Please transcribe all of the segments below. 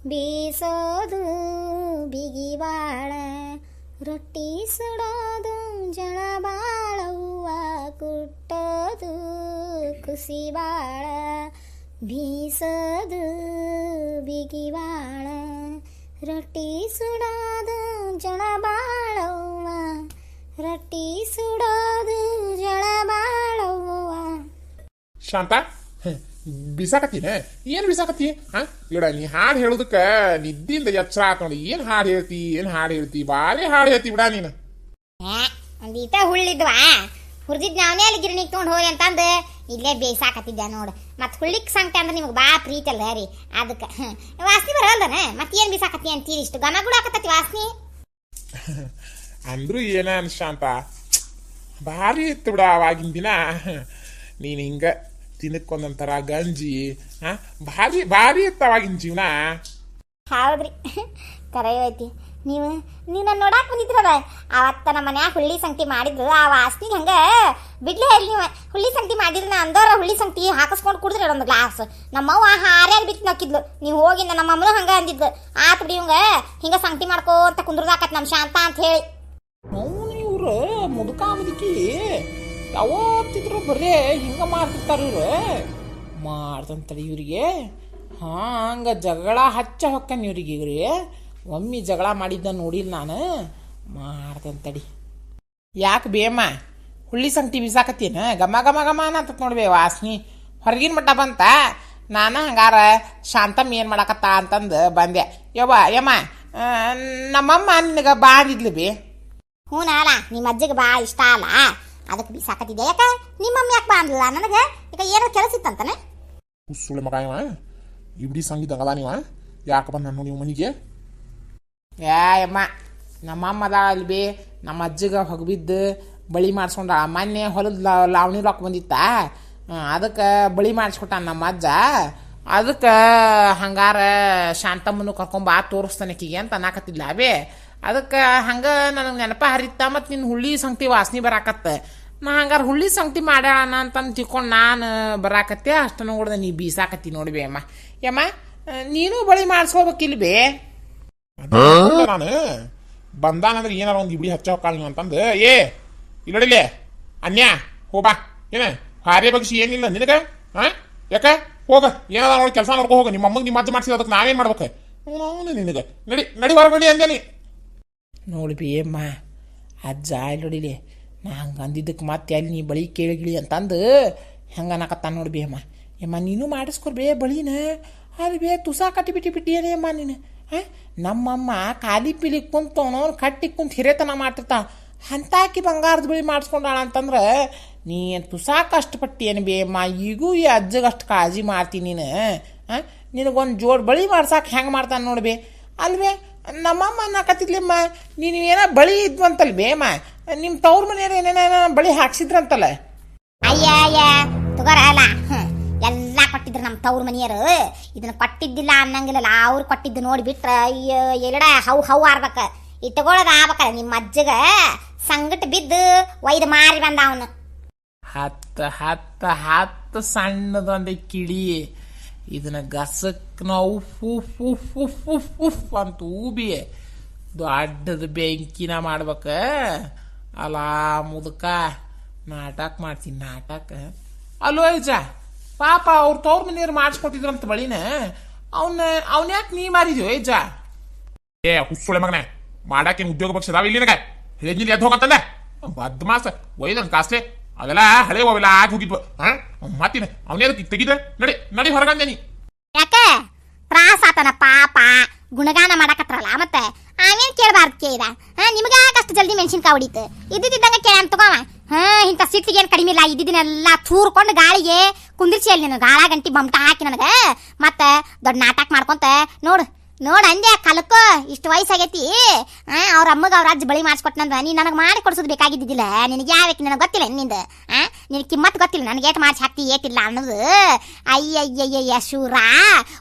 ಖುಷಿ ಬಾಳ ಬೀಸೋದು ಬಿಗಿ ಬಾಳ ರೊಟ್ಟಿ ಸುಡೋದು ಜಳ ಬಾಳವ್ವ ಕುಟ್ಟೋದು ಖುಷಿ ಬಾಳ ಬೀಸೋದು ಬಿಗಿ ಬಾಳ ರೊಟ್ಟಿ ಸುಡೋದು ಜಳ ಬಾಳವ್ವ ರೊಟ್ಟಿ ಸುಡೋದು ಜಳ ಬಾಳವ್ವ ಶಾಂತ ಬಿಸಾಕತ್ತೀನ? ಏನು ಬಿಸಾಕತ್ತಿ? ಹಾ? ಇಡ ನೀ ಹಾಡು ಹೇಳೋದಕ್ಕೆ ನಿದ್ದಿಂದ ಎಚ್ಚರ ಆತ ನೋಡಿ. ಏನು ಹಾಡು ಹೇಳ್ತಿ ಏನು ಹಾಡು ಹೇಳ್ತಿ? ಬಾರಿ ಹಾಡು ಹೇಳ್ತಿ ಬಿಡ ನೀನು. ಒಂದೀಟ ಹುಳ್ಳಿದ್ವಾ ಹುರಿದಿದ್ ನಾವನೇ ಅಲ್ಲಿ ಗಿರಣಿಗೆ ತೊಗೊಂಡು ಹೋಗಿ ಅಂತಂದು ಇಲ್ಲೇ ಬೇಯ್ಸಾಕತ್ತಿದ್ದೆ ನೋಡು. ಮತ್ತು ಹುಳ್ಳಿಕ್ ಸಂಕಟ ಅಂದ್ರೆ ನಿಮ್ಗೆ ಬಾ ಪ್ರೀತಿ ಅಲ್ಲ ರೀ? ಅದಕ್ಕೆ ವಾಸನೆ ಬರಲ್ದನ ಮತ್ತೆ ಏನು ಬೀಸಾಕತ್ತಿ ಅಂತೀರಿ? ಇಷ್ಟು ಗಮ ಗುಡ ಹಾಕತ್ತಿ ವಾಸನೆ. ಅಂದ್ರೂ ಏನ ಅನ್ಶಾಂತ? ಭಾರಿ ಇತ್ತು ಬಿಡ ಅವಾಗಿನ ದಿನ. ನೀನು ಹಿಂಗ ದಿನಕ್ಕೊಂದೊಂಥರ ಗಂಜಿ ಹಾ? ಭಾರಿ ಭಾರಿ ಇರ್ತಾವಾಗಿನ ಜೀವನ. ಹೌದ್ರಿ. ಕರೆ ಐತಿ. ನೀವು ನೀವು ನನ್ನ ನೋಡಾಕ್ ಬಂದಿದ್ರಲ್ಲ ಅವತ್ತ ನಮ್ಮ ಮನ್ಯಾಗ ಹುಳ್ಳಿ ಸಂಗತಿ ಮಾಡಿದ್ರು. ಆ ವಾಸ್ತಿ ಹಂಗೆ ಬಿಡ್ಲೇ ಹೇಳಿ ನೀವು. ಹುಳ್ಳಿ ಸಂಗತಿ ಮಾಡಿದ್ರು ನಾ ಅಂದವ್ರ ಹುಳ್ಳಿ ಸಂಗತಿ ಹಾಕಿಸ್ಕೊಂಡು ಕುಡಿದ್ರಿ ಒಂದು ಗ್ಲಾಸ್ ನಮ್ಮವ್ವ ಹಾರ್ಯಾಗ ಬಿತ್ತು ನಕ್ಕಿದ್ಲು. ನೀವು ಹೋಗಿ ನಮ್ಮ ಅಮ್ಮನೂ ಹಂಗೆ ಅಂದಿದ್ದು ಆತ್ ಬಿಡಿ ಇವಂಗ ಹಿಂಗ ಸಂಗತಿ ಮಾಡ್ಕೋತ ಕುಂದ್ರದಾಕತ್ ನಮ್ಮ ಶಾಂತ ಅಂತ ಹೇಳಿ. ಇವ್ರು ಮುದುಕ ಮುದುಕಿ. ಯಾವತ್ತಿದ್ರು ಬರೀ ಹಿಂಗ ಮಾಡ್ತಿರ್ತಾರ ಇವ್ರು. ಮಾಡ್ತಂತಾರೆ ಇವ್ರಿಗೆ. ಹಂಗೆ ಜಗಳ ಹಚ್ಚ ಹೊಕ್ಕನ್ ಇವ್ರಿಗೆ ಇವ್ರಿಗೆ ಒಮ್ಮೆ ಜಗಳ ಮಾಡಿದ್ದ ನೋಡಿಲ್ಲ ನಾನು. ಮಾಡ್ತಂತಡಿ ಯಾಕೆ ಬೇಮ್ಮ ಹುಳ್ಳಿ ಸಂಗತಿ ಬಿಸಾಕತ್ತೀನ? ಗಮ ಗಮ ಗಮ ಅಂತ ನೋಡ್ಬೇ ವಾಸ್ನಿ. ಹೊರಗಿನ ಮಟ್ಟ ಬಂತ? ನಾನು ಹಂಗಾರ ಶಾಂತಮ್ಮ ಏನು ಮಾಡಕತ್ತ ಅಂತಂದು ಬಂದೆ. ಯವ್ವ, ಯಮ್ಮ ನಮ್ಮಮ್ಮ ನಿನಗೆ ಬಾ ಅಂದಿದ್ಲು ಬಿ. ಹ್ಞೂ ಅಲ್ಲ ನಿಮ್ಮ ಅಜ್ಜಿಗೆ ಭಾಳ ಇಷ್ಟ ಅಲ್ಲ. ಅದಕ್ಕೆ ಬಿಸಾಕತ್ತಿದ್ದೆ ಯಾಕ? ನಿಮ್ಮಮ್ಮ ಯಾಕೆ ಬಂದಿಲ್ಲ ನನಗೆ ಈಗ ಏನೋ ಕೆಲಸ ಇತ್ತಂತಾನೆ ಸುಳ್ಳು ಮಗ ಇವ. ಇಬ್ಡಿ ಸಂಗೀತ ನೀವ ಯಾಕೆ ಬಂದ ನೀವು ಮನೆಗೆ? ಏಯಮ್ಮ ನಮ್ಮಮ್ಮ ಅದ ಅಲ್ಲಿ ಬಿ. ನಮ್ಮ ಅಜ್ಜಿಗೆ ಹೊಗಬಿದ್ದು ಬಳಿ ಮಾಡಿಸ್ಕೊಂಡ. ಮೊನ್ನೆ ಹೊಲದ ಲಾವಣಿ ರೊಕ್ಕ ಬಂದಿತ್ತ? ಅದಕ್ಕೆ ಬಳಿ ಮಾಡಿಸ್ಕೊಟ್ಟ ನಮ್ಮ ಅಜ್ಜ. ಅದಕ್ಕೆ ಹಂಗಾರ ಶಾಂತಮ್ಮನು ಕರ್ಕೊಂಬಾ ತೋರಿಸ್ತಾನೆ ಕಿಗೆ ಅಂತ ಅನ್ನಕತ್ತಿದ್ಲ ಬೇ. ಅದಕ್ಕೆ ಹಂಗೆ ನನಗೆ ನೆನಪ ಹರಿತ ಮತ್ತು ನಿನ್ನ ಹುಳ್ಳಿ ಸಂಗತಿ ವಾಸನೆ ಬರಾಕತ್ತ. ನಾ ಹಂಗಾರ ಹುಳ್ಳಿ ಸಂಗತಿ ಮಾಡ್ಯಾಣ ಅಂತಂದು ತಿಳ್ಕೊಂಡು ನಾನು ಬರಾಕತ್ತೆ ಅಷ್ಟು ನೋಡ್ದೆ ನೀ ಬೀಸಾಕತ್ತಿ ನೋಡ್ಬೇ ಅಮ್ಮ. ಯಮ್ಮ ನೀನು ಬಳಿ ಮಾಡಿಸ್ಕೋಬೇಕಿಲ್ಲ ಬೇ ನಾನು. ಬಂದಾನಂದ್ರೆ ಏನಾರ ಒಂದು ಇಬ್ಡಿ ಹಚ್ಚ ಕಾಲ ಅಂತಂದು. ಏ ಇಲ್ಲಡಿಲೆ ಅನ್ಯ ಹೋಬಾ ಏನ ಹಾರ್ಯ ಬಗ್ಸಿ ಏನಿಲ್ಲ ನಿನಗೆ? ಹಾ ಯಾಕ? ಹೋಗ, ಏನಾರ ನೋಡಿ ಕೆಲಸ ನೋಡ್ಕೊ ಹೋಗ. ನಿಮ್ಮ ಅಮ್ಮಗೆ ನಿಮ್ಮ ಮಾಡ್ಸಿದ ಅದಕ್ಕೆ ನಾವೇನ್ ಮಾಡ್ಬೇಕು? ಅವನು ನಿನಗೆ. ನಡಿ ನಡಿ ಹೊರಗಡಿ ಅಂದೇನಿ ನೋಡಿ ಬಿ ಅಮ್ಮ ಅಜ್ಜ ಇಲ್ಲಿ. ನೋಡಿಲಿ ನಾ ಹಂಗೆ ಅಂದಿದ್ದಕ್ಕೆ ಮತ್ತೆ ಅಲ್ಲಿ ನೀ ಬಳಿ ಕೇಳಿಗಿಳಿ ಅಂತಂದು ಹೆಂಗೆ ಅನ್ನಕತ್ತಾನ ನೋಡಿ ಬಿ ಅಮ್ಮ ಯಮ್ಮ ನೀನು ಮಾಡಿಸ್ಕೊರ್ ಬೇ ಬಳಿನ. ಅದು ಬೇ ತುಸಾ ಕಟ್ಟಿ ಬಿಟ್ಟು ಬಿಟ್ಟಿಯೇ ಅಮ್ಮ ನೀನು? ಹಾಂ ನಮ್ಮಮ್ಮ ಖಾಲಿ ಪಿಲಿ ಕುಂತವನು ಕಟ್ಟಿ ಕುಂತ ಹಿರೇತನ ಮಾಡ್ತಿರ್ತಾ. ಅಂತಾಕಿ ಬಂಗಾರದ ಬಳಿ ಮಾಡಿಸ್ಕೊಂಡಾಳ ಅಂತಂದ್ರೆ ನೀ ತುಸಾ ಕಷ್ಟಪಟ್ಟಿ ಏನು ಬೇ ಅಮ್ಮ ಈಗೂ ಈ ಅಜ್ಜಗೆ ಅಷ್ಟು ಕಾಳಜಿ ಮಾಡ್ತೀನಿ ನೀನು. ಹಾಂ ನಿನಗೊಂದು ಜೋಡ್ ಬಳಿ ಮಾಡ್ಸಕ್ಕೆ ಹೆಂಗೆ ಮಾಡ್ತಾನೆ ನೋಡ್ಬೇ ಅಲ್ವೇ? ನಮ್ಮಮ್ಮ ಅನ್ನಕತ್ತಿದ್ಲಿಮ್ಮ ನೀನು ಏನೋ ಬಳಿ ಇದ್ವಂತಲ್ ಬೇಮ ನಿಮ್ಮ ತವ್ರ ಮನೆಯವ್ರು ಏನೇನ ಬಳಿ ಹಾಕ್ಸಿದ್ರಂತಲ್ಲ? ಅಯ್ಯ ಅಯ್ಯ. ಎಲ್ಲ ಕೊಟ್ಟಿದ್ರು ನಮ್ಮ ತವ್ರ ಮನೆಯರು ಇದನ್ನ ಕೊಟ್ಟಿದ್ದಿಲ್ಲ ಅನ್ನಂಗಿಲ್ಲ ಅವ್ರು ಕೊಟ್ಟಿದ್ದು ನೋಡಿ ಬಿಟ್ರ ಅಯ್ಯೋ ಎಲ್ಲಡ? ಹೌ ಹೌ ಆರ್ಬೇಕ ಈ ತಗೊಳದ ಆಗ್ಬೇಕಲ್ಲ ನಿಮ್ಮ ಅಜ್ಜಗ. ಸಂಗಟ ಬಿದ್ದು ಒಯ್ದು ಮಾರಿ ಬಂದ ಅವನು. ಹತ್ತು ಹತ್ತು ಹತ್ತು ಸಣ್ಣದೊಂದು ಕಿಡಿ. ಇದನ್ನ ಗಸಕ್ ನಾವು ಉಫ್ ಉಫ್ ಉಫ್ ಉಫ್ ಉಫ್ ಅಂತ ಊಬಿ ದೊಡ್ಡದು ಬೆಂಕಿನ ಮಾಡ್ಬೇಕ. ಅಲ್ಲ, ಮುದುಕ, ನಾಟಕ ಮಾಡ್ತೀನಿ, ನಾಟಕ. ಅಲ್ಲೋ ಅಜ್ಜ ಪಾಪ ಅವ್ರ ತವ್ರ ಮನೆಯವ್ರು ಅಂತ ಬಳಿನ ಅವನ್ನ ಅವನ್ ಯಾಕೆ ನೀ ಮಾರಿದ್ಯೋ ಅಜ್ಜ ಏ ಹುಸ್ಸುಳೆ ಮಗನೇ ಮಾಡಾಕೇನು ಉದ್ಯೋಗ ಪಕ್ಷ ಇಲ್ಲಿ ನಿನಗೆ? ಹೇಳಿದ್ನಿಲ್ಲ ಎದ್ದು ಹೋಗಂತಂದೆ? ಬದ್ಮಾಸ, ಒಯ್ದನ್ ಕಾಸ್ಲೆ ಅವೆಲ್ಲ ಹಳೆ ಆಗಿ ಹೋಗಿದ್ವು ಹಾ ಮತ್ತಿನ ಅವನೇ ತೆಗಿದ? ನಡಿ ನಡಿ ಹೊರಗಂದೇನಿ ಯಾಕ? ತ್ರಾಸ ಆತನ ಪಾಪ. ಗುಣಗಾನ ಮಾಡಕತ್ರಲ್ಲ ಮತ್ತೆ. ಅವೇನ್ ಕೇಳಬಾರ್ದು ಕೇಳಿದ? ಹಾ ನಿಮ್ಗೆ ಅಷ್ಟು ಜಲ್ದಿ ಮೆಣಸಿನ್ಕಾಯಿ ಹೊಡಿತು? ಇದ್ದಿದ್ದಂಗೆ ಕೇಳ ತಗೋವ. ಹಾ ಇಂಥ ಸಿಟ್ಟಿಗೆ ಏನು ಕಡಿಮೆ ಇಲ್ಲ. ಇದ್ದಿದ್ದನ್ನೆಲ್ಲ ತೂರ್ಕೊಂಡು ಗಾಳಿಗೆ ಕುಂದಿರ್ಸಿ ಅಲ್ಲಿ ನೀನು. ಗಾಳ ಗಂಟಿ ಬಮ್ಟ ಹಾಕಿ ನನಗೆ. ಮತ್ತೆ ದೊಡ್ಡ ನಾಟಕ ಮಾಡ್ಕೊಂತ ನೋಡು. ನೋಡ್ ಅಂದೆ, ಕಲಕೋ, ಇಷ್ಟು ವಯಸ್ಸಾಗೈತಿ. ಅವ್ರ ಅಮ್ಮಗ ಅವ್ರ ಅಜ್ಜಿ ಬಳಿ ಮಾಡಿಸ್ಕೊಟ್ನಂದ್ರ, ನೀ ನನಗೆ ಮಾಡಿ ಕೊಡ್ಸೋದು ಬೇಕಾಗಿದ್ದಿಲ್ಲ ನಿನಗೆ ಯಾವಕ್ಕೆ ನನಗೆ ಗೊತ್ತಿಲ್ಲ ನಿಂದ. ಆ, ನಿನಗೆ ಕಿಮ್ಮತ್ ಗೊತ್ತಿಲ್ಲ. ನನಗೆ ಏಟ್ ಮಾಡಿಸಿ ಹಾಕ್ತಿ ಏಟಿಲ್ಲ ಅನ್ನೋದು. ಅಯ್ಯಯ್ಯಯ್ಯ ಶೂರ.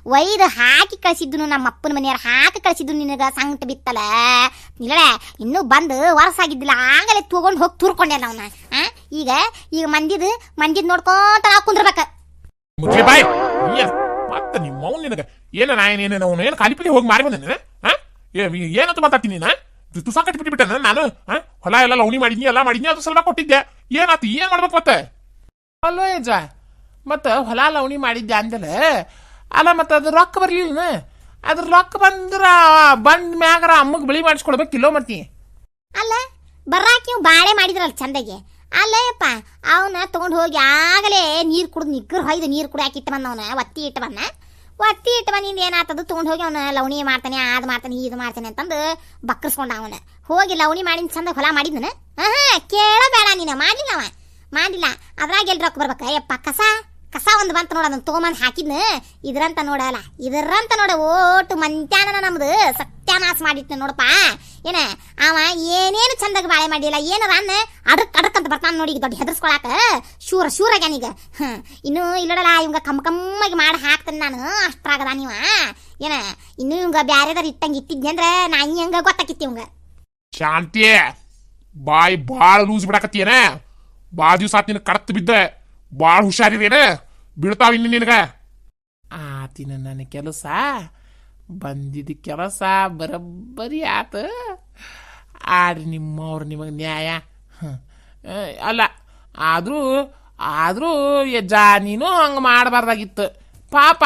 ವೈದ ಹಾಕಿ ಕಳಿಸಿದ್ದು ನಮ್ಮ ಅಪ್ಪನ ಮನೆಯವ್ರು ಹಾಕಿ ಕಳಿಸಿದ್ದು ನಿನಗ ಸಂಕಟ ಬಿತ್ತಲ್ಲ ಇಲ್ಲ ಇನ್ನೂ ಬಂದು ಆಗಿದ್ದಿಲ್ಲ ಆಗಲೇ ತಗೊಂಡು ಹೋಗಿ ತೂರ್ಕೊಂಡೆ ಅವನ. ಈಗ ಈಗ ಮಂದಿದ್ ಮಂದಿದ್ ನೋಡ್ಕೊಂತ ಕುಂದ್ರಬೇಕ. ಮತ್ತೆ ನಿಮ್ಮ ಅವ್ನು ನಿನಗೆ ಏನ ನಾನು ಏನೇನು ಅವನು ಏನು ಕಾಲಿಪಿಲಿ ಹೋಗಿ ಮಾರಿ ಬಂದೇನೆ ಹಾ? ಏನಂತ ಮಾತಾಡ್ತೀನಿ ನಾ? ತುಸ ಕಟ್ಬಿಟ್ಟು ಬಿಟ್ಟೆ ನಾನು ಹಾ? ಹೊಲ ಎಲ್ಲ ಲವಣಿ ಮಾಡಿದ್ನಿ ಎಲ್ಲ ಮಾಡಿದ್ನಿ ಅದು ಸ್ವಲ್ಪ ಕೊಟ್ಟಿದ್ದೆ. ಏನಾತು ಏನ್ ಮಾಡ್ಬೇಕು ಮತ್ತೆ? ಅಲ್ವ ಏಜ ಮತ್ತು ಹೊಲ ಲವಣಿ ಮಾಡಿದ್ದೆ ಅಂದಲ್ಲ ಅಲ್ಲ ಮತ್ತೆ ಅದು ರೊಕ್ಕ ಬರ್ಲಿಲ್ಲ ಅದ್ರ ರೊಕ್ಕ ಬಂದ್ರ ಬಂದ ಮ್ಯಾಗರ ಅಮ್ಮಗೆ ಮಾಡಿಸ್ಕೊಳ್ಬೇಕು ಕಿಲೋ ಮತ್ತಿ. ಅಲ್ಲ ಬರ್ರಾಕಿ ಬಾಳೆ ಮಾಡಿದ್ರಲ್ಲ ಚಂದಗೆ. ಅಲ್ಲಯ್ಯಪ್ಪ, ಅವನ ತೊಗೊಂಡು ಹೋಗಿ ಆಗಲೇ ನೀರು ಕುಡ್ದು ನಿಗ್ರ ಹೊಯ್ದು ನೀರು ಕುಡಿಯಾಕ ಇಟ್ಟು ಬಂದ ಅವನ, ಒತ್ತಿ ಇಟ್ಟು ಬಂದ. ಒತ್ತಿ ಇಟ್ಟು ಬಂದಿಂದ ಏನಾತದು ತೊಗೊಂಡು ಹೋಗಿ ಅವನು ಲವಣಿ ಮಾಡ್ತಾನೆ ಅದು ಮಾಡ್ತಾನೆ ಇದು ಮಾಡ್ತಾನೆ ಅಂತಂದು ಬಕ್ಕರ್ಸ್ಕೊಂಡ ಅವನು. ಹೋಗಿ ಲವಣಿ ಮಾಡಿನ ಚಂದ ಹೊಲ ಮಾಡಿದ್ದನು ಹಾಂ ಕೇಳಬೇಡ ನೀನು, ಮಾಡಿಲ್ಲ ಅವ. ಮಾಡಿಲ್ಲ. ಅದ್ರಾಗ ಎಲ್ಲಿ ರೊಕ್ಕ ಬರ್ಬೇಕಾ? ಯಪ್ಪ, ಕಸ. ಕಸ ಒಂದು ಬಂತ ನೋಡ ಅದನ್ನ ತೊಗೊಂಬಂದು ಹಾಕಿದ್ನ. ಇದ್ರಂತ ನೋಡಲ್ಲ ಇದ್ರಂತ ನೋಡ ಓಟು ಮಂತ್ಯಾನ ನಮ್ದು. ಸತ್ಯಾನಾಶ ಮಾಡಿಟ್ನ ನೋಡಪ್ಪ. ಏನ, ಅವ ಏನೇನು ಚಂದಾಗ ಬಾಳೆ ಮಾಡಿಲ್ಲ ಏನರ ಅನ್ನ? ಅಡಕ್ ಅಡಕ್ ಅಂತ ಬರ್ತಾನ ನೋಡಿ ಈಗ ದೊಡ್ಡ ಹೆದರ್ಸ್ಕೊಳಾಕ. ಶೂರ ಶೂರ ಆಗ್ಯಾನೀಗ ಹ್ಞೂ ಇನ್ನು ಇಲ್ಲಡಲ್ಲ ಇವಂಗ ಕಮ್ಮ ಕಮ್ಮಾಗಿ ಮಾಡಿ ಹಾಕ್ತೇನೆ ನಾನು. ಅಷ್ಟ್ರಾಗದ ನೀವ. ಏನ, ಇನ್ನು ಇವಂಗ ಬ್ಯಾರೆದಾರ ಇಟ್ಟಂಗ ಇಟ್ಟಿದ್ನಿ ಅಂದ್ರೆ ನಾ ಹಿಂಗ ಗೊತ್ತಾಕಿತ್ತಿ ಇವಂಗ. ಶಾಂತಿ ಬಾಯಿ ಭಾಳ ಲೂಸ್ ಬಿಡಕತ್ತೀಯನ ಭಾಳ ದಿವಸ ಆತ ನಿನಗೆ ಕಡತ್ ಬಿದ್ದೆ. ಭಾಳ ಹುಷಾರಿದೇನ ಬೀಳ್ತಾವ ಇನ್ನು ನಿನಗ? ಆತಿನ ನನ್ನ ಕೆಲಸ. ಬಂದಿದ್ದ ಕೆಲಸ ಬರಬ್ಬರಿ ಆತ. ಆಡ್ರಿ ನಿಮ್ಮವ್ರು ನಿಮಗೆ ನ್ಯಾಯ. ಅಲ್ಲ, ಆದರೂ ಆದರೂ ಯಜ್ಜ, ನೀನು ಹಂಗೆ ಮಾಡಬಾರ್ದಾಗಿತ್ತು. ಪಾಪ,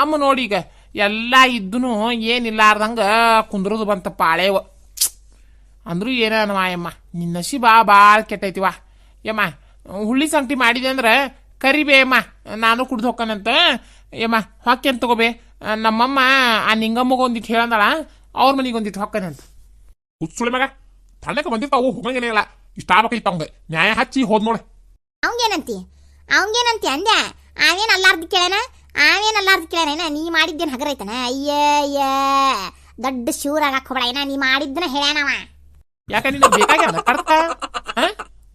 ಅಮ್ಮ ನೋಡಿ ಈಗ, ಎಲ್ಲ ಇದ್ದೂ ಏನಿಲ್ಲಾರ್ದಂಗೆ ಕುಂದ್ರದು ಬಂತ ಪಾಳೆವ. ಅಂದರೂ ಏನ ಅಯ್ಯಮ್ಮ ನಿನ್ನ ಬಾ ಭಾಳ ಕೆಟ್ಟೈತಿವ ಯಮ್ಮ ಹುಳ್ಳಿ ಸಂಗಟಿ ಮಾಡಿದೆ ಅಂದ್ರೆ ಕರಿಬೇ ಅಮ್ಮ ನಾನು ಕುಡ್ದು ಹೋಗ್ಕನಂತ ಯಮ್ಮ ಹೊಕ್ಕೇನು ತಗೋಬೇ. ನಮ್ಮಮ್ಮ ಆ ನಿಂಗಮ್ಮಗ ಒಂದಿಟ್ಟು ಹೇಳಂದಳ ಅವ್ರ ಮನೆಗೆ ಒಂದಿಟ್ಟು ಹೊಕ್ಕನಂತ. ಹುಚ್ಚುಳಿ ಮಗ ತಣ್ಣಕ್ಕೆ ಬಂದಿರ್ತಾವು ಹೋಗಂಗೇನೇ ಇಲ್ಲ. ಇಷ್ಟ ಆಗ್ಬೇಕೈತ ಅವಂಗೆ. ನ್ಯಾಯ ಹಚ್ಚಿ ಹೋದ್ ನೋಡು. ಅವಂಗೇನಂತಿ? ಅವಂಗೇನಂತಿ ಅಂದೆ ಅವೇನ್ ಅಲ್ಲಾರ್ದು ಕೇಳೇನ? ಅವೇನ್ ಅಲ್ಲಾರ್ದು ಕೇಳೇನ? ನೀ ಮಾಡಿದ್ದೇನ್ ಹಗರೈತನ ಅಯ್ಯ ಅಯ್ಯೇ. ದೊಡ್ಡ ಶೂರ್ ಆಗಕ್ ಹೋಗ್ಬೇಡ. ಏನ ನೀ ಮಾಡಿದ್ದನ ಹೇಳ್ಯಾನವ ಯಾಕೆ ನಿನ್ನ ಬೇಕಾಗ್ಯಾನ? ಕಡ್ತ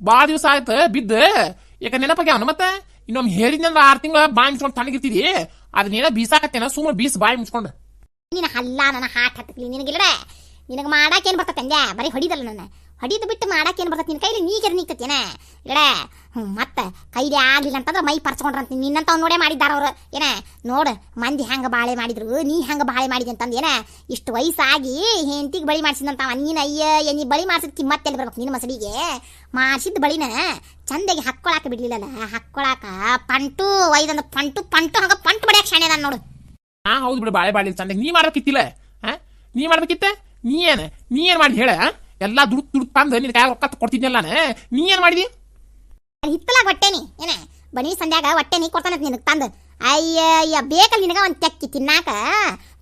ಭಾಳ ದಿವಸ ಆಯ್ತು, ಬಿದ್ದ. ಯಾಕೆ ನೆನಪಾಗ್ಯಾವನ ಮತ್ತೆ? ಇನ್ನೊಮ್ಮೆ ಹೇರಿದ್ನಂದ್ರೆ ಆರು ತಿಂಗಳ ಬಾಯಿ ಮುಚ್ಕೊಂಡು ತಣ್ಣಗಿರ್ತಿದಿ ಅದನ್ನೇನ ಬೀಸಾಕತ್ತೇನ ಸುಮ್ಮನೆ ಬೀಸ್ ಬಾಯಿ ಮುಚ್ಕೊಂಡು. ನಿನ್ನ ಹಲ್ಲ, ನನ್ನ ಹಾಟ್ ಹತ್ತಿ ನಿನಗಿಲ್ಲ ನಿನಗೆ ಮಾಡಾಕ ಏನ್ ಬರ್ತೈತೆ ಅಂದ್ಯಾ? ಬರೀ ಹೊಡಿದಲ್ಲ ನನ್ನ. ಹೊಡಿದು ಬಿಟ್ಟು ಮಾಡಕ್ಕೆ ಏನು ಬರ್ತೈತೆ ನಿನ್ನ ಕೈಲಿ? ನೀ ಜರ ಇಡ ಮತ್ತೆ ಕೈಲಿ ಆಗ್ಲಿಲ್ಲ ಅಂತಂದ್ರೆ ಮೈ ಪರ್ಚ್ಕೊಂಡ್ರಂತ ನಿನ್ನಂತ ನೋಡೇ ಮಾಡಿದ್ದಾರೆ ಅವರು. ಏನ, ನೋಡು, ಮಂದಿ ಹೆಂಗೆ ಬಾಳೆ ಮಾಡಿದ್ರು, ನೀ ಹೆಂಗೆ ಬಾಳೆ ಮಾಡಿದೆ ಅಂತಂದು ಏನ, ಇಷ್ಟು ವಯಸ್ಸಾಗಿ ಹೆಂಡತಿಗೆ ಬಳಿ ಮಾಡಿಸಿದಂತ ನೀನು ಅಯ್ಯ ಎನಿ ಬಳಿ ಮಾಡ್ಸಿದ ಕಿಮ್ಮತ್ತೆಲ್ಲಿ ಬರ್ಬೇಕು ನಿನ್ನ ಮಸಡಿಗೆ? ಮಾಡಿಸಿದ ಬಳಿನ ಚಂದಾಗಿ ಹಾಕ್ಕೊಳಾಕ ಬಿಡ್ಲಿಲ್ಲಲ್ಲ, ಹಾಕ್ಕೊಳಾಕ ಪಂಟು, ಒಯ್ದಂದ ಪಂಟು ಪಂಟು ಹಂಗೆ ಪಂಟು ಬಡಿಯಾಕ ಶಾಣೆ ನಾನು ನೋಡು. ಹಾ ಹೌದು ಬಿಡು, ಬಾಳೆ ಬಾಳೆ ಚಂದಾಗಿ. ನೀ ಮಾಡಬೇಕಿತ್ತಿಲ್ಲ ಹಾ ನೀ ಮಾಡ್ಬೇಕಿತ್ತ? ನೀ ಏನು ನೀ ಏನು ಮಾಡಿ ಹೇಳ ಎಲ್ಲಾ ದುಡ್ಡು ದುಡ್ಡು ತಂದು ನಿನ್ ಕೈ ರೊಕ್ಕ ಕೊಡ್ತಿದ್ನಲ್ಲ ನೀ ಏನು ಮಾಡಿದಿ? ಹಿತ್ತಲಾಗ ಹೊಟ್ಟೆನಿ ಏನ? ಬನಿ ಸಂಧ್ಯಾಗ ಹೊಟ್ಟೆ ನೀ ಕೊಡ್ತಾನಂತ ನಿನಗೆ ತಂದು. ಅಯ್ಯ ಅಯ್ಯ ಬೇಕಲ್ಲ ನಿನಗೆ ಒಂದು ಚಕ್ಕಿ ತಿನ್ನಾಕ?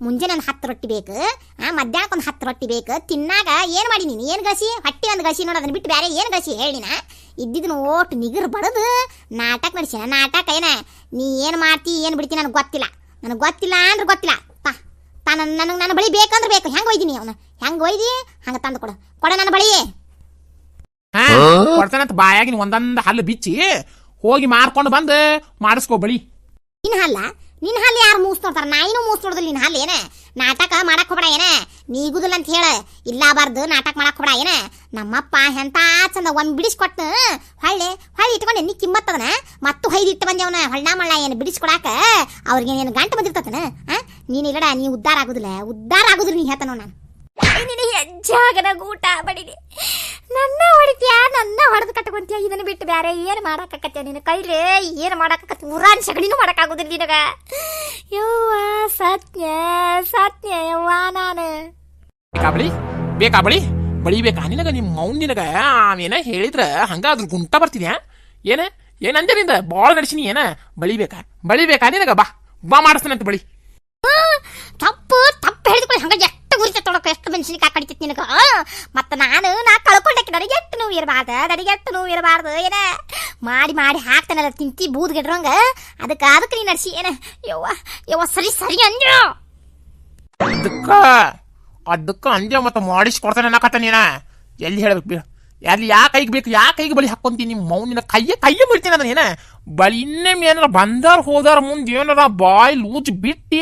ಮುಂಜಾನೆ ಒಂದು ಹತ್ತು ರೊಟ್ಟಿ ಬೇಕು, ಆ ಮಧ್ಯಾಹ್ನಕ್ಕೆ ಒಂದು ಹತ್ತು ರೊಟ್ಟಿ ಬೇಕು. ತಿನ್ನಾಕ ಏನು ಮಾಡಿ ನೀನು? ಏನು ಗಳಿಸಿ ಹೊಟ್ಟೆ ಒಂದು ಗಳಿಸಿ ನೋಡು ಅದನ್ನ ಬಿಟ್ಟು ಬೇರೆ ಏನು ಗಳಿಸಿ ಹೇಳಿ ನಾ ಇದ್ದಿದ್ದನ್ನು ಓಟ್ ನಿಗರ್ ಬಡದು. ನಾಟಕ ನಡೆಸಿನ ನಾಟಕ ಏನ? ನೀ ಏನು ಮಾಡ್ತಿ, ಏನು ಬಿಡ್ತಿ ನನಗೆ ಗೊತ್ತಿಲ್ಲ. ನನಗೆ ಗೊತ್ತಿಲ್ಲ ಅಂದ್ರೆ ಗೊತ್ತಿಲ್ಲ. ನನ್ನ ನನಗೆ ನನ್ನ ಬಳಿ ಬೇಕಂದ್ರೆ ಬೇಕು. ಹೆಂಗೆ ಒಯ್ದೀನಿ ಅವನು? ಹೆಂಗೆ ಒಯ್ದಿ? ಹಂಗೆ ತಂದು ಕೊಡು. ಕೊಡ ನನ್ನ ಬಳಿ. ಹಾ ಕೊಡ್ತಾನಂತ ಬಾಯಾಗಿನ ಒಂದೊಂದು ಹಲ್ಲು ಬಿಚ್ಚಿ ಹೋಗಿ ಮಾರ್ಕೊಂಡು ಬಂದು ಮಾಡಿಸ್ಕೋ ಬಳಿ. ನಿನ್ನ ಹಲ್ಲ ನಿನ್ನ ಹಲ್ಲು ಯಾರು ಮೂಸ್ ನೋಡ್ತಾರ? ನಾಯಿನೂ ಮೂಸ್ ನೋಡಿದ್ರಿ ನಿನ್ನ ಹಲ್ಲು ಏನ? ನಾಟಕ ಮಾಡಕ್ ಹೋಗ್ಬೇಡ ಏನ? ನೀಗುದಿಲ್ಲ ಅಂತ ಹೇಳ. ಇಲ್ಲಾಬಾರ್ದು ನಾಟಕ ಮಾಡಕ್ ಹೋಗ್ಬೇಡ ಏನ? ನಮ್ಮಪ್ಪ ಎಂತ ಚಂದ ಒಂದ್ ಬಿಡಿಸ್ಕೊಟ್ನ? ಹೊಳ್ಳಿ ಹೊಳ್ಳಿ ಇಟ್ಕೊಂಡೆ ನೀ ಕಿಮ್ಮತ್ತದನ ಮತ್ತು ಹೈದು ಇಟ್ಟು ಬಂದೇವನ? ಹೊಳ್ಳ ಮಳ್ಳ ಏನು ಬಿಡಿಸ್ಕೊಡಾಕ? ಅವ್ರಿಗೆ ಏನು ಗಂಟು ಬಂದಿರ್ತತನ? ನೀನ್ ಇಲ್ಲಡ ನೀ ಉದ್ದಾರ ಆಗುದಿಲ್ಲ. ಉದ್ದಾರ ಆಗುದಿಲ್ಲ ನೀ ಹೇಳ್ತಾನೋ ನಾನು. ನಿನ್ನ ಹೆಜ್ಜಾಗನ ಊಟ ಬಡಿದೆ ನನ್ನ ಹೊಡಿತೀಯ? ನನ್ನ ಹೊಡೆದು ಕಟ್ಕೊಂತೀಯ? ಇದನ್ನ ಬಿಟ್ಟು ಬೇರೆ ಏನು ಮಾಡಕ್ಕಾಕತ್ಯ ನಿನ್ನ ಕೈಲಿ ಏನು ಮಾಡಕ್ಕಾಕತ್ತಿ ಉರಾನ್ ಸಗಣಿನೂ ಮಾಡಕ್ಕಾಗುದಿಲ್ಲ ನಿನಗ. ಯವ್ವ ಸತ್ಯ ಸತ್ಯ ಯವ್ವ ನಾನು. ಬೇಕಾ ಬಳಿ ಬೇಕಾ ಬಳಿ ಬಳಿ ಬೇಕಾ ನಿನಗ? ನಿಮ್ಮ ಮೌನ್ ನಿನಗ? ಅವೇನ ಹೇಳಿದ್ರ ಹಂಗ ಅದ್ರ ಗುಂಟ ಬರ್ತಿದ್ಯಾ? ಏನ? ಏನಂದೆ ನಿಂದ? ಬಾಳ ನಡೆಸಿನಿ ಏನ? ಬಳಿಬೇಕಾ? ಬಳಿಬೇಕಾ ಬಳಿ ಬೇಕಾ ನಿನಗ? ಬಾ. ಬಾ ಮಾಡಿಸ್ತಾನಂತ ಬಳಿ. ತಪ್ಪು ತಪ್ಪು ಹೇಳಿದ್ಕೊಳ್ಳಿ ಹಂಗ ಎಷ್ಟು ಗುರಿತ ತೊಡಕ ಎಷ್ಟು ಮೆಣಸಿನಕಾಯಿ ಕಡಿತೈತಿ ನಿನಗ ಮತ್ತ ನಾನು ನಾ ಕಳ್ಕೊಂಡಕ್ಕೆ ನನಗೆ ಎಷ್ಟು ನೋವು ಇರಬಾರ್ದು ನೋವು ಇರಬಾರ್ದು, ಏನ? ಮಾಡಿ ಮಾಡಿ ಹಾಕ್ತಾನಲ್ಲ ತಿಂತಿ ಬೂದ್ ಗಿಡ್ರಂಗ? ಅದಕ್ಕೆ ಅದಕ್ಕೆ ನೀ ನಡ್ಸಿ, ಏನ? ಯವ್ವ ಯವ್ವ, ಸರಿ ಸರಿ ಅಂದ್ಯೋ. ಅದಕ್ಕ ಅದಕ್ಕ ಅಂಜ ಮತ್ತೆ ಮಾಡಿಸಿ ಕೊಡ್ತಾನೆ ಅನ್ನಕತ್ತ ನೀನ. ಎಲ್ಲಿ ಹೇಳ್ಬೇಕು ಬೀಳ ಎಲ್ಲಿ ಯಾ ಕೈಗೆ ಬೇಕು, ಯಾ ಕೈಗೆ ಬಲಿ ನಿಮ್ಮ ಮೌನಿನ ಕೈಯ ಕೈಯ ಬಿಡ್ತೀನಿ ಅದನ್ನ ಏನ ಬಳಿ ಇನ್ನೇ ಏನಾರ ಬಂದಾರ ಹೋದಾರ ಮುಂದೆ ಏನಾರ ಬಾಯ್ ಲೂಜ್ ಬಿಟ್ಟಿ,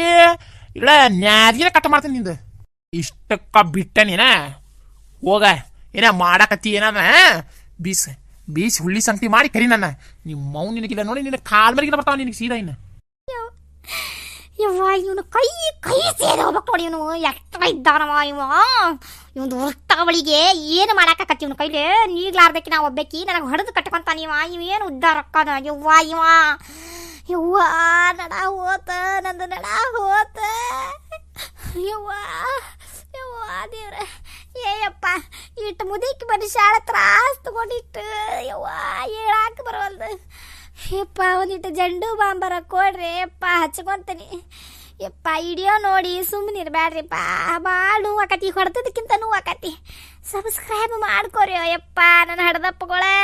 ಇಲ್ಲ ನ್ಯಾದಿನ ಕಟ್ ಮಾಡ್ತೀನಿ ನಿಂದು. ಇಷ್ಟಕ್ಕ ಬಿಟ್ಟ ನೀನ. ಹೋಗ. ಏನ ಮಾಡಕತ್ತಿ ಏನಾದ ಬೀಸ್ ಬೀಸ್ ಹುಳ್ಳಿ ಸಂಗತಿ ಮಾಡಿ ಕರಿ ನನ್ನ. ನೀವು ಮೌನ್ ನಿನಗಿಲ್ಲ ನೋಡಿ, ನಿನ್ನ ಕಾಲ್ ಬರ್ತಾವ ನಿನಗೆ ಸೀದಾ ಇನ್ನ. ಯವ್ವ, ಇವನು ಕೈ ಕೈ ಸೇರಿ ಹೋಗ್ಬೇಕು ನೋಡಿ ಇವನು. ಎಷ್ಟ ಇದ್ದಾನವ ಇವ. ಇವನು ಉತ್ತಾವಳಿಗೆ ಏನು ಮಾಡಾಕತ್ತಿ ಇವನು ಕೈಲಿ? ನೀಗ್ಲಾರ್ದಕ್ಕೆ ನಾ ಒಬ್ಬಾಕಿ, ನನಗೆ ಹೊಡೆದು ಕಟ್ಕೊಂತಾನ ಇವ ಇವೇನು ಉದ್ದಾರ ಅಕ್ಕನ? ಯವ್ವ, ಇವ. ಯವ್ವ, ನಡ, ಹೋತ, ನಂದು ನಡ, ಹೋತ. ಯವ್ವ ಯವ್ವ, ದೇವ್ರ. ಏಯಪ್ಪ ಇಟ್ಟು ಮುದಿಕ್ ಮನುಷ್ಯಾಳ ತ್ರಾಸ್ ತಗೊಂಡಿಟ್ಟು, ಯವ್ವ ಹೇಳಾಕ ಬರವಲ್ದು. ಯಪ್ಪ, ಒಂದಿಟ್ಟು ಜಂಡು ಬಾಂಬರ ಕೊಡ್ರಿ, ಯಪ್ಪ, ಹಚ್ಕೊಂತೀನಿ. ಯಪ್ಪ ಇಡಿಯೋ ನೋಡಿ ಸುಮ್ಮನೆ ಇರಬೇಡ್ರಿಪ್ಪ ಭಾಳ ನೋವು ಆಕತಿ ಹೊಡೆದಕ್ಕಿಂತ ನೋವು ಆಕತಿ ಸಬ್ಸ್ಕ್ರೈಬ್ ಮಾಡ್ಕೋರಿ, ಯಪ್ಪ, ನನ್ನ ಹಡ್ದಪ್ಪಗಳೇ.